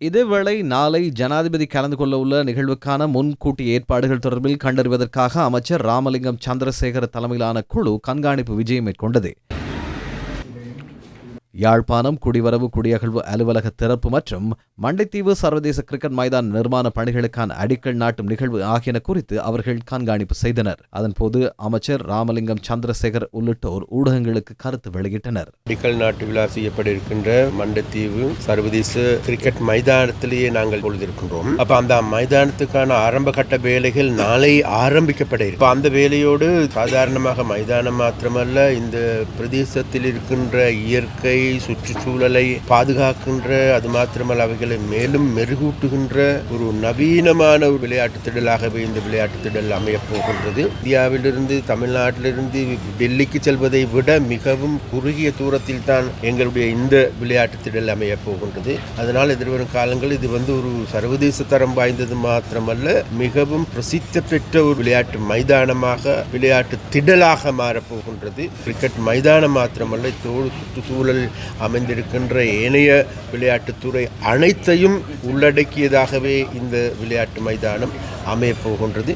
இதேவேளை நாளை ஜனாதிபதி கலந்து கொள்ள உள்ள நிகழ்வுக்கான முன்கூட்டி ஏற்பாடுகள் தொடர்பில் கண்டறிவதற்காக அமைச்சர் ராமலிங்கம் சந்திரசேகர தலைமையிலான குழு கண்காணிப்பு விஜயம் மேற்கொண்டது. யாழ்ப்பாணம் குடிவரவு குடியகழ்வு அலுவலக திறப்பு மற்றும் மண்டைத்தீவு சர்வதேச கிரிக்கெட் மைதான நிர்மாண பணிகளுக்கான அடிக்கல் நாட்டும் நிகழ்வு ஆகியன குறித்து அவர்கள் கண்காணிப்பு செய்தனர். அதன்போது அமைச்சர் ராமலிங்கம் சந்திரசேகர் உள்ளிட்டோர் ஊடகங்களுக்கு கருத்து வெளியிட்டனர். அடிக்கல் நாட்டு விழா செய்யப்பட இருக்கின்ற மண்டைத்தீவு சர்வதேச கிரிக்கெட் மைதானத்திலேயே நாங்கள் பொழுதிருக்கின்றோம். அப்ப அந்த மைதானத்துக்கான ஆரம்ப கட்ட வேலைகள் நாளை ஆரம்பிக்கப்பட இருக்கும் அந்த வேலையோடு சாதாரணமாக மைதானம் மாத்திரமல்ல இந்த பிரதேசத்தில் இருக்கின்ற இயற்கை சுற்றுச்சூழலை பாதுகாக்கின்ற அது மாத்திரமல்ல அவைகள் மேலும் மெருகூட்டுகின்ற ஒரு நவீனமான ஒரு விளையாட்டு திடலாகவே இந்த விளையாட்டு திடல் அமையப் போகின்றது. இந்தியாவிலிருந்து தமிழ்நாட்டிலிருந்து டெல்லிக்கு செல்வதை விட மிகவும் குறுகிய தூரத்தில் தான் எங்களுடைய இந்த விளையாட்டு திடல் அமையப் போகின்றது. அதனால் எதிர்வரும் காலங்கள் இது வந்து ஒரு சர்வதேச தரம் வாய்ந்தது மாத்திரமல்ல மிகவும் பிரசித்தி பெற்ற ஒரு விளையாட்டு மைதானமாக விளையாட்டு திடலாக மாறப்போகின்றது கிரிக்கெட் மைதானம் மாத்திரமல்ல தோடு சுற்றுச்சூழல் அமைந்திருக்கின்ற ஏனைய விளையாட்டுத்துறை அனைத்து அனைத்தையும் உள்ளடக்கியதாகவே இந்த விளையாட்டு மைதானம் அமையப் போகின்றது.